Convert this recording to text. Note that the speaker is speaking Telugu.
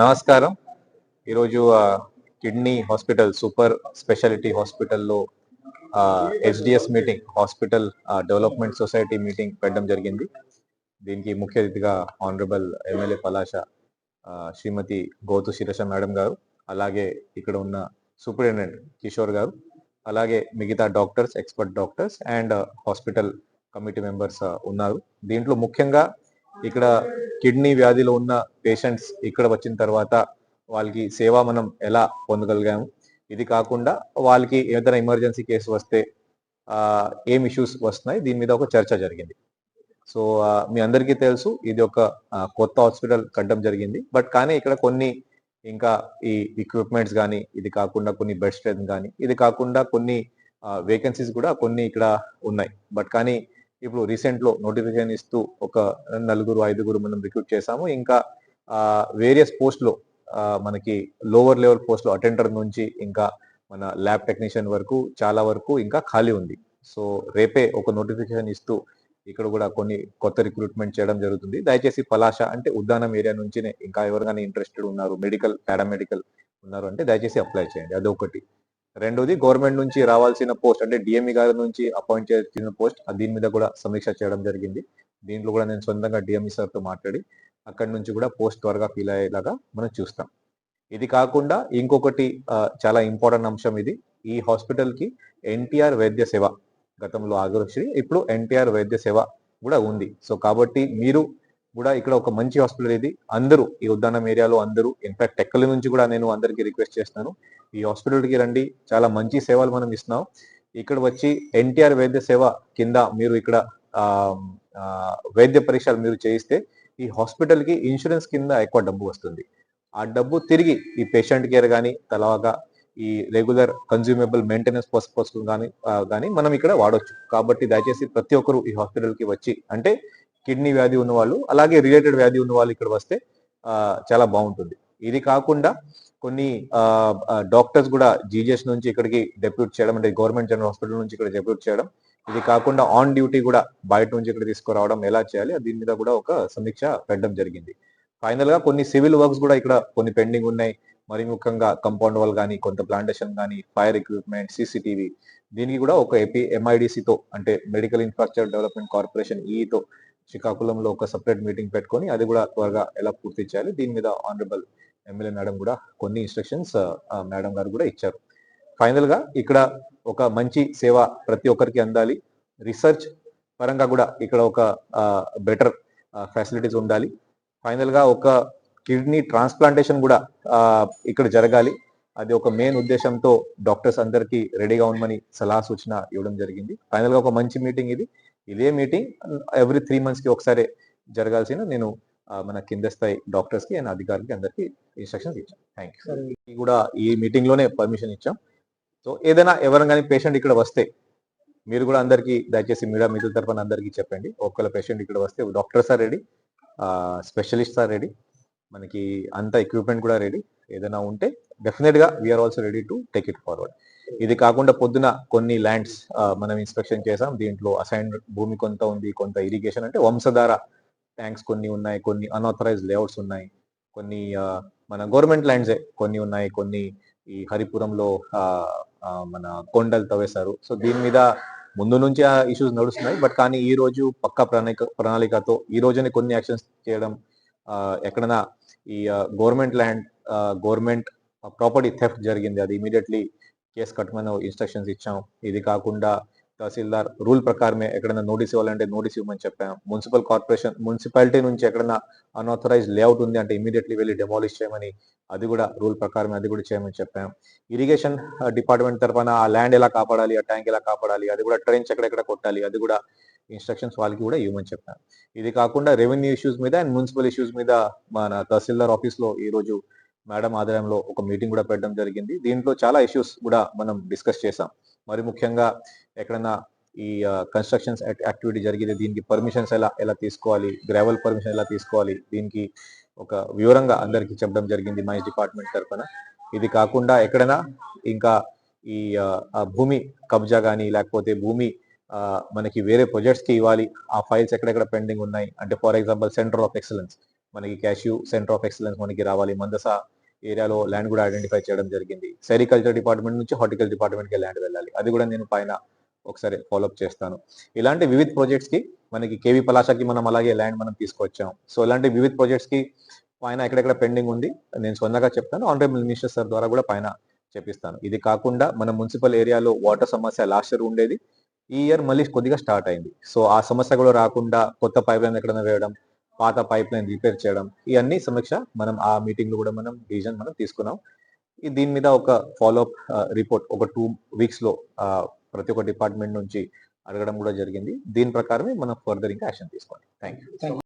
నమస్కారం. ఈరోజు కిడ్నీ హాస్పిటల్ సూపర్ స్పెషాలిటీ హాస్పిటల్లో HDS meeting hospital development society meeting పెట్టడం జరిగింది. దీనికి ముఖ్య అతిథిగా honourable MLA Palasa Shrimati Gouthu Sirisha madam గారు అలాగే ఇక్కడ ఉన్న సూపరింటెండెంట్ కిషోర్ గారు అలాగే మిగతా doctors expert doctors and uh, hospital committee members uh, ఉన్నారు. దీంట్లో ముఖ్యంగా ఇక్కడ కిడ్నీ వ్యాధిలో ఉన్న పేషెంట్స్ ఇక్కడ వచ్చిన తర్వాత వాళ్ళకి సేవ మనం ఎలా పొందగలిగాము? ఇది కాకుండా వాళ్ళకి ఏదైనా ఎమర్జెన్సీ కేసు వస్తే uh, ఏం ఇష్యూస్ వస్తున్నాయి? దీని మీద ఒక చర్చ జరిగింది. సో మీ అందరికీ తెలుసు ఇది ఒక కొత్త హాస్పిటల్ కట్టడం జరిగింది. బట్ కానీ ఇక్కడ కొన్ని ఇంకా ఈ ఎక్విప్మెంట్స్ కానీ ఇది కాకుండా కొన్ని బెడ్ స్ట్రెంత్ కానీ ఇది కాకుండా కొన్ని వేకెన్సీస్ కూడా కొన్ని ఇక్కడ ఉన్నాయి. బట్ కానీ ఇప్పుడు రీసెంట్లో నోటిఫికేషన్ ఇస్తూ ఒక నలుగురు ఐదుగురు మనం రిక్రూట్ చేసాము ఇంకా వేరియస్ పోస్ట్లో మనకి లోవర్ లెవెల్ పోస్ట్లో అటెండర్ నుంచి ఇంకా మన ల్యాబ్ టెక్నీషియన్ వరకు చాలా వరకు ఇంకా ఖాళీ ఉంది. సో రేపే ఒక నోటిఫికేషన్ ఇస్తూ ఇక్కడ కూడా కొన్ని కొత్త రిక్రూట్మెంట్ చేయడం జరుగుతుంది. దయచేసి పలాష అంటే ఉద్దానం ఏరియా నుంచినే ఇంకా ఎవరికైనా ఇంట్రెస్టెడ్ ఉన్నారు మెడికల్ పారామెడికల్ ఉన్నారు అంటే దయచేసి అప్లై చేయండి. అదొకటి. రెండోది గవర్నమెంట్ నుంచి రావాల్సిన పోస్ట్ అంటే డిఎంఈ గారి నుంచి అపాయింట్ చేసిన పోస్ట్ దీని మీద కూడా సమీక్ష చేయడం జరిగింది. దీంట్లో కూడా నేను సొంతంగా డిఎంఈ సార్తో మాట్లాడి అక్కడి నుంచి కూడా పోస్ట్ త్వరగా ఫీల్ అయ్యేలాగా మనం చూస్తాం. ఇది కాకుండా ఇంకొకటి చాలా ఇంపార్టెంట్ అంశం ఇది. ఈ హాస్పిటల్కి ఎన్టీఆర్ వైద్య సేవ గతంలో ఆగ్రహశ్రీ ఇప్పుడు ఎన్టీఆర్ వైద్య సేవ కూడా ఉంది. సో కాబట్టి మీరు కూడా ఇక్కడ ఒక మంచి హాస్పిటల్ ఇది. అందరూ ఈ ఉద్దానం ఏరియాలో అందరూ ఇన్ఫాక్ట్ టెక్కల నుంచి కూడా నేను అందరికీ రిక్వెస్ట్ చేస్తాను ఈ హాస్పిటల్కి రండి. చాలా మంచి సేవలు మనం ఇస్తున్నాం. ఇక్కడ వచ్చి ఎన్టీఆర్ వైద్య సేవ కింద మీరు ఇక్కడ వైద్య పరీక్షలు మీరు చేయిస్తే ఈ హాస్పిటల్కి ఇన్సూరెన్స్ కింద ఎక్కువ డబ్బు వస్తుంది. ఆ డబ్బు తిరిగి ఈ పేషెంట్ కేర్ కానీ తర్వాత ఈ రెగ్యులర్ కన్జ్యూమబుల్ మెయింటెనెన్స్ పర్పస్ కానీ కానీ మనం ఇక్కడ వాడవచ్చు కాబట్టి దయచేసి ప్రతి ఒక్కరు ఈ హాస్పిటల్కి వచ్చి అంటే కిడ్నీ వ్యాధి ఉన్న వాళ్ళు అలాగే రిలేటెడ్ వ్యాధి ఉన్న వాళ్ళు ఇక్కడ వస్తే చాలా బాగుంటుంది. ఇది కాకుండా కొన్ని డాక్టర్స్ కూడా జీజీఎస్ నుంచి ఇక్కడికి డెప్యూట్ చేయడం అంటే గవర్నమెంట్ జనరల్ హాస్పిటల్ నుంచి ఇక్కడ డెప్యూట్ చేయడం ఇది కాకుండా ఆన్ డ్యూటీ కూడా బయట నుంచి ఇక్కడ తీసుకురావడం ఎలా చేయాలి దీని మీద కూడా ఒక సమీక్ష పెట్టడం జరిగింది. ఫైనల్గా కొన్ని సివిల్ వర్క్స్ కూడా ఇక్కడ కొన్ని పెండింగ్ ఉన్నాయి. మరి ముఖ్యంగా కంపౌండ్ వాల్ కానీ కొంత ప్లాంటేషన్ కానీ ఫైర్ ఎక్విప్మెంట్ సీసీటీవీ దీనికి కూడా ఒక ఏపీ ఎంఐడిసితో అంటే మెడికల్ ఇన్ఫ్రాస్ట్రక్చర్ డెవలప్మెంట్ కార్పొరేషన్ ఈతో శ్రీకాకుళంలో ఒక సపరేట్ మీటింగ్ పెట్టుకొని అది కూడా త్వరగా ఎలా పూర్తి చేయాలి? దీని మీద ఆనరబుల్ ఎమ్మెల్యే మేడం కూడా కొన్ని ఇన్స్ట్రక్షన్స్ మేడం గారు కూడా ఇచ్చారు. ఫైనల్గా ఇక్కడ ఒక మంచి సేవ ప్రతి ఒక్కరికి అందాలి. రీసెర్చ్ పరంగా కూడా ఇక్కడ ఒక బెటర్ ఫెసిలిటీస్ ఉండాలి. ఫైనల్గా ఒక కిడ్నీ ట్రాన్స్ప్లాంటేషన్ కూడా ఇక్కడ జరగాలి. అది ఒక మెయిన్ ఉద్దేశంతో డాక్టర్స్ అందరికీ రెడీగా ఉండమని సలహా సూచన ఇవ్వడం జరిగింది. ఫైనల్గా ఒక మంచి మీటింగ్ ఇది. ఇదే మీటింగ్ ఎవ్రీ త్రీ మంత్స్కి ఒకసారి జరగాల్సిన నేను మన కింద స్థాయి డాక్టర్స్కి అండ్ అధికారులకి అందరికీ ఇన్స్ట్రక్షన్స్ ఇచ్చాం థ్యాంక్ యూ కూడా ఈ మీటింగ్లోనే పర్మిషన్ ఇచ్చాం. సో ఏదైనా ఎవరైనా కానీ పేషెంట్ ఇక్కడ వస్తే మీరు కూడా అందరికీ దయచేసి మీడియా మిత్రుల తరఫున అందరికీ చెప్పండి. ఒక్కళ్ళ పేషెంట్ ఇక్కడ వస్తే doctors are ready specialist are ready. మనకి అంత ఎక్విప్మెంట్ కూడా రెడీ ఏదైనా ఉంటే డెఫినెట్గా we are also ready to take it forward ఇది కాకుండా పొద్దున కొన్ని ల్యాండ్స్ మనం ఇన్స్పెక్షన్ చేసాం. దీంట్లో అసైన్ భూమి కొంత ఉంది కొంత ఇరిగేషన్ అంటే వంశధార ట్యాంక్స్ కొన్ని ఉన్నాయి కొన్ని అన్ఆథరైజ్ లేఅవుట్స్ ఉన్నాయి. కొన్ని మన గవర్నమెంట్ ల్యాండ్సే కొన్ని ఉన్నాయి కొన్ని ఈ హరిపురంలో మన కొండలు తవ్వేశారు. సో దీని మీద ముందు నుంచి ఆ ఇష్యూస్ నడుస్తున్నాయి. బట్ కానీ ఈ రోజు పక్క ప్రణాళిక ప్రణాళికతో ఈ రోజునే కొన్ని యాక్షన్స్ చేయడం ఎక్కడైనా ఈ government land government property theft జరిగింది అది ఇమీడియట్లీ కేసు కట్టమని ఇన్స్ట్రక్షన్స్ ఇచ్చాం. ఇది కాకుండా తహసీల్దార్ రూల్ ప్రకారమే ఎక్కడైనా నోటీస్ ఇవ్వాలంటే నోటీస్ ఇవ్వమని చెప్పాం. మున్సిపల్ కార్పొరేషన్ మున్సిపాలిటీ నుంచి ఎక్కడైనా అన్ఆథరైజ్ లేఅవుట్ ఉంది అంటే ఇమీడియట్లీ వెళ్ళి డెమాలిష్ చేయమని అది కూడా రూల్ ప్రకారమే అది కూడా చేయమని చెప్పాం. ఇరిగేషన్ డిపార్ట్మెంట్ తరఫున ఆ ల్యాండ్ ఎలా కాపాడాలి ఆ ట్యాంక్ ఎలా కాపాడాలి అది కూడా ట్రైన్స్ ఎక్కడెక్కడ కొట్టాలి అది కూడా ఇన్స్ట్రక్షన్స్ వాళ్ళకి కూడా ఇవ్వమని చెప్పాను. ఇది కాకుండా రెవెన్యూ ఇష్యూస్ మీద అండ్ మున్సిపల్ ఇష్యూస్ మీద మన తహసీల్దార్ ఆఫీస్లో ఈరోజు మేడం ఆధ్వర్యంలో ఒక మీటింగ్ కూడా పెట్టడం జరిగింది. దీంట్లో చాలా ఇష్యూస్ కూడా మనం డిస్కస్ చేసాం మరి ముఖ్యంగా ఎక్కడైనా ఈ కన్స్ట్రక్షన్స్ యాక్టివిటీ జరిగితే దీనికి పర్మిషన్స్ ఎలా ఎలా తీసుకోవాలి? గ్రావెల్ పర్మిషన్ ఎలా తీసుకోవాలి? దీనికి ఒక వివరంగా అందరికీ చెప్పడం జరిగింది మైన్స్ డిపార్ట్మెంట్ తరఫున. ఇది కాకుండా ఎక్కడైనా ఇంకా ఈ భూమి కబ్జా కానీ లేకపోతే భూమి మనకి వేరే ప్రొజెక్ట్స్కి ఇవ్వాలి. ఆ ఫైల్స్ ఎక్కడెక్కడ పెండింగ్ ఉన్నాయి? అంటే for example centre of excellence మనకి క్యాష్యూ సెంటర్ ఆఫ్ ఎక్సలెన్స్ మనకి రావాలి. మందస ఏరియాలో ల్యాండ్ కూడా ఐడెంటిఫై చేయడం జరిగింది. సెరికల్చర్ డిపార్ట్మెంట్ నుంచి హార్టికల్చర్ డిపార్ట్మెంట్కి ల్యాండ్ వెళ్ళాలి. అది కూడా నేను పైన ఒకసారి ఫాలోఅప్ చేస్తాను. ఇలాంటి వివిధ ప్రాజెక్ట్స్కి మనకి కేవీ పలాషకి మనం అలాగే ల్యాండ్ మనం తీసుకొచ్చాం. సో ఇలాంటి వివిధ ప్రాజెక్ట్స్కి పైన ఎక్కడెక్కడ పెండింగ్ ఉంది నేను సొంతగా చెప్తాను. ఆనరబుల్ మినిస్టర్ సార్ ద్వారా కూడా పైన చెప్పిస్తాను. ఇది కాకుండా మన మున్సిపల్ ఏరియాలో వాటర్ సమస్య లాస్ట్ ఇయర్ ఉండేది. ఈ ఇయర్ మళ్ళీ కొద్దిగా స్టార్ట్ అయింది. సో ఆ సమస్య కూడా రాకుండా కొత్త పైప్ లైన్ ఎక్కడైనా వేయడం పాత పైప్ లైన్ రిపేర్ చేయడం ఇవన్నీ సమీక్ష మనం ఆ మీటింగ్లో కూడా మనం డిసిజన్ మనం తీసుకున్నాం. దీని మీద ఒక ఫాలోఅప్ రిపోర్ట్ ఒక టూ వీక్స్లో ప్రతి ఒక్క డిపార్ట్మెంట్ నుంచి అడగడం కూడా జరిగింది. దీని ప్రకారమే మనం ఫర్దర్ ఇంకా యాక్షన్ తీసుకోవాలి. Thank you